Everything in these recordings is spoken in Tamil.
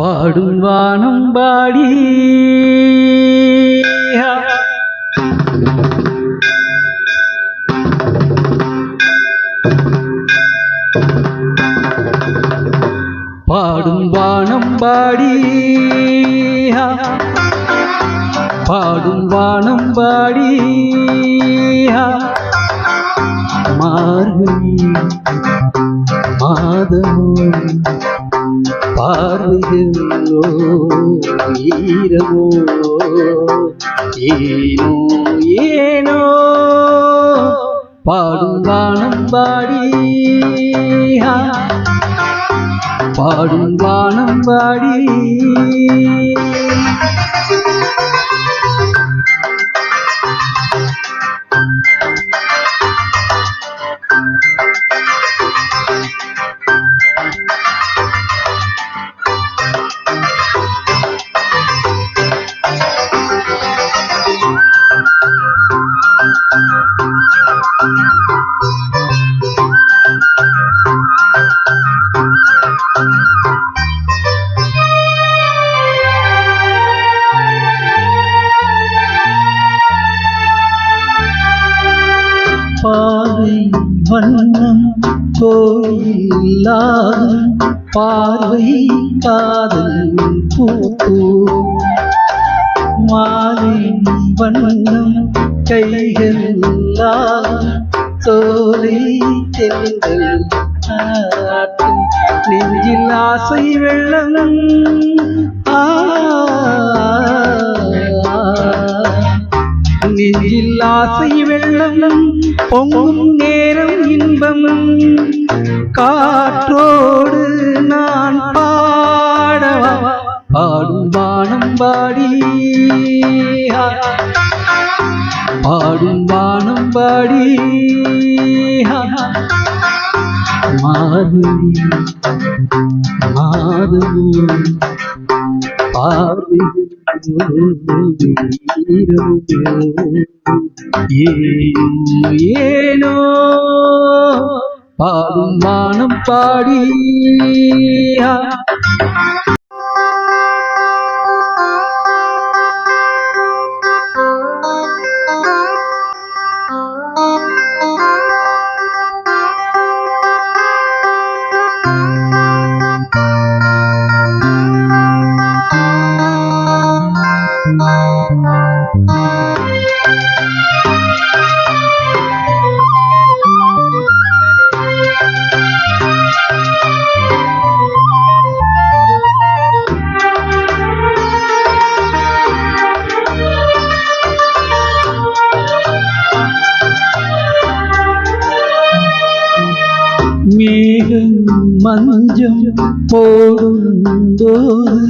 பாடும் வானம் பாடி. பாடும் வானம் பாடி. பாடும் வானம் பாடி. மார்கழி மாதமோ பார்வைகளோ ஈரமோ ஏனோ ஏனோ பாடும் வானம் பாடி பாடும் வானம் பாடி பாவை வண்ணம் கோயில்லாதும் பார்வை காதல் பூப்பூ மாலை வண்ணம் கைகள் சோலை தெங்கள் ஆட்டும் நெஞ்சில் ஆசை வெள்ளம் ஆ நெஞ்சில் ஆசை வெள்ளம் பொங்கும் நேரம் இன்பமும் காற்றோடு நான் பாடவா? பாடும் வானம் பாடி. பாடும் வானம் பாடி. மாதுளி மாதுளி ஏனோ பாடும் பாடி மேகம் மஞ்சம் போடும்போது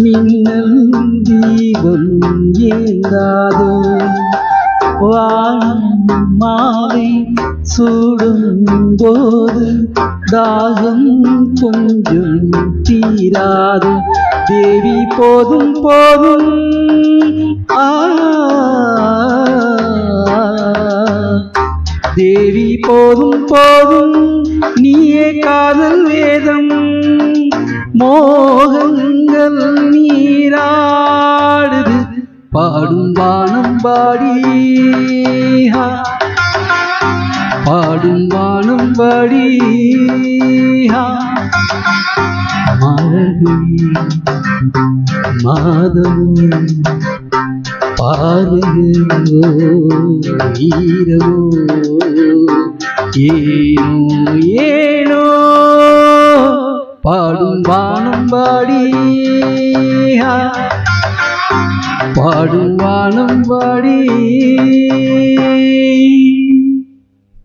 மின்னல் தீபம் ஏந்தாதோ. வானம் மாலை சூடும்போது தாகம் கொஞ்சம் தீராது. தேவி போதும் போதும். தேவி போதும் போதும். நீயே காதல் வேதம். மோகங்கள் நீராடுது. பாடும் வானம் பாடி. பாடும் வானம் பாடி. மார்கழி மாதமும் பார்வையோ ஈரமோ ஏனோ ஏனோ பாடும் வானம் பாடி பாடும் வானம் பாடி